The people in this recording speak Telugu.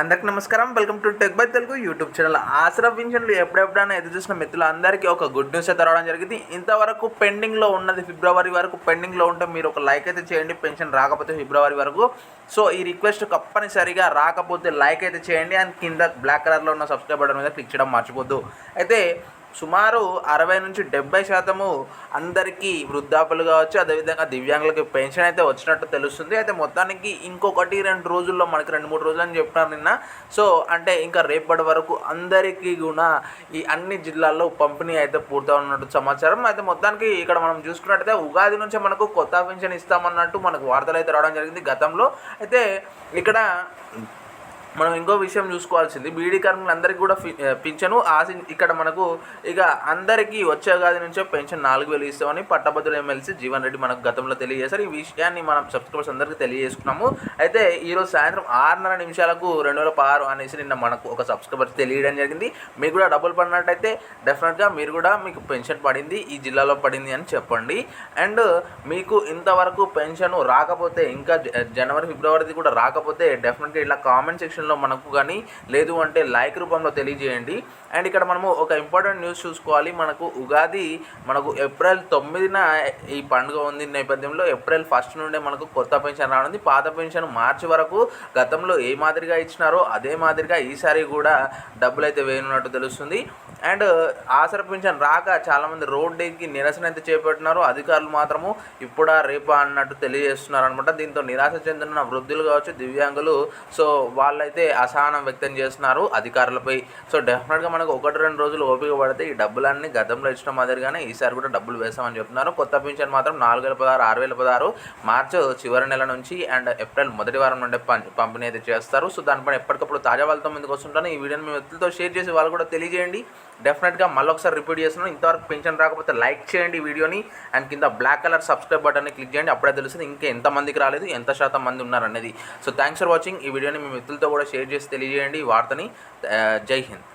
అందరికి నమస్కారం. Welcome to tech by Telugu YouTube channel Aasara పింఛన్లు ఎప్పుడెప్పుడైనా ఎదురు చూసిన మిత్రులు అందరికీ ఒక గుడ్ న్యూస్ అయితే రావడం జరిగింది. ఇంతవరకు పెండింగ్లో ఉన్నది ఫిబ్రవరి వరకు పెండింగ్లో ఉంటే మీరు ఒక లైక్ అయితే చేయండి. పెన్షన్ రాకపోతే ఫిబ్రవరి వరకు. సో ఈ రిక్వెస్ట్ తప్పనిసరిగా రాకపోతే లైక్ అయితే చేయండి. అండ్ కింద బ్లాక్ కలర్లో ఉన్న సబ్స్క్రైబ్ బటన్ మీద క్లిక్ చేయడం మర్చిపోద్దు. అయితే సుమారు అరవై నుంచి డెబ్బై శాతము అందరికీ వృద్ధాపులు కావచ్చు అదేవిధంగా దివ్యాంగులకి పెన్షన్ అయితే వచ్చినట్టు తెలుస్తుంది. అయితే మొత్తానికి ఇంకొకటి రెండు రోజుల్లో మనకి రెండు మూడు రోజులు అని చెప్పినారు నిన్న. సో అంటే ఇంకా రేపటి వరకు అందరికీ కూడా ఈ అన్ని జిల్లాల్లో పంపిణీ అయితే పూర్తవున్నట్టు సమాచారం. అయితే మొత్తానికి ఇక్కడ మనం చూసుకున్నట్టయితే ఉగాది నుంచే మనకు కొత్త పెన్షన్ ఇస్తామన్నట్టు మనకు వార్తలు అయితే రావడం జరిగింది గతంలో. అయితే ఇక్కడ మనం ఇంకో విషయం చూసుకోవాల్సింది. బీడీ కార్మికులందరికీ కూడా పింఛను ఆశి ఇక్కడ మనకు ఇక అందరికీ వచ్చే గాది నుంచే పెన్షన్ నాలుగు వేలు ఇస్తామని పట్టభద్రుల ఎమ్మెల్సీ జీవన్ రెడ్డి మనకు గతంలో తెలియజేశారు. ఈ విషయాన్ని మనం సబ్స్క్రైబర్స్ అందరికీ తెలియజేసుకున్నాము. అయితే ఈరోజు సాయంత్రం ఆరున్నర నిమిషాలకు రెండు వేల పదహారు అనేసి నిన్న మనకు ఒక సబ్స్క్రైబర్ తెలియడం జరిగింది. మీకు కూడా డబ్బులు పడినట్టయితే డెఫినెట్గా మీరు కూడా మీకు పెన్షన్ పడింది ఈ జిల్లాలో పడింది అని చెప్పండి. అండ్ మీకు ఇంతవరకు పెన్షన్ రాకపోతే ఇంకా జనవరి ఫిబ్రవరిది కూడా రాకపోతే డెఫినెట్గా ఇలా కామెంట్ సెక్షన్ సెక్షన్లో మనకు కానీ లేదు అంటే లైక్ రూపంలో తెలియజేయండి. అండ్ ఇక్కడ మనము ఒక ఇంపార్టెంట్ న్యూస్ చూసుకోవాలి. మనకు ఉగాది మనకు ఏప్రిల్ తొమ్మిదిన ఈ పండుగ ఉంది నేపథ్యంలో. ఏప్రిల్ ఫస్ట్ నుండే మనకు కొత్త పెన్షన్ రానుంది. పాత పెన్షన్ మార్చి వరకు గతంలో ఏ మాదిరిగా ఇచ్చినారో అదే మాదిరిగా ఈసారి కూడా డబ్బులు అయితే వేయనున్నట్టు తెలుస్తుంది. అండ్ ఆసర పెన్షన్ రాక చాలామంది రోడ్డుకి నిరసన అయితే చేపట్టినారు. అధికారులు మాత్రము ఇప్పుడా రేపా అన్నట్టు తెలియజేస్తున్నారు అనమాట దీంతో నిరాశ చెందిన వృద్ధులు కావచ్చు దివ్యాంగులు. సో వాళ్ళైతే అసహనం వ్యక్తం చేస్తున్నారు అధికారులపై. సో డెఫినెట్గా మనకు ఒకటి రెండు రోజులు ఓపిక పడితే ఈ డబ్బులన్నీ గతంలో ఇచ్చిన మాదిరిగానే ఈసారి కూడా డబ్బులు వేస్తామని చెప్తున్నారు. కొత్త పింఛన్ మాత్రం నాలుగు వేల పదహారు ఆరు వేల పదహారు మార్చి చివరి నెల నుంచి అండ్ ఏప్రిల్ మొదటి వారం నుండి పంపిణీ అయితే చేస్తారు. సో దానిపైన ఎప్పటికప్పుడు తాజా వాళ్ళతో ముందుకు వస్తుంటాను. ఈ వీడియోని మీ వ్యక్తులతో షేర్ చేసి వాళ్ళు కూడా తెలియజేయండి. డెఫినెట్గా మళ్ళీ ఒకసారి రిపీట్ చేస్తున్నాను. ఇంతవరకు పెన్షన్ రాకపోతే లైక్ చేయండి ఈ వీడియోని అండ్ కింద బ్లాక్ కలర్ సబ్స్క్రైబ్ బటన్ని క్లిక్ చేయండి. అప్పుడే తెలుస్తుంది ఇంకా ఎంతమందికి రాలేదు ఎంత శాతం మంది ఉన్నారనేది. సో థ్యాంక్స్ ఫర్ వాచింగ్ ఈ వీడియోని మీ మిత్రులతో కూడా షేర్ చేసి తెలియజేయండి ఈ వార్తని. జై హింద్.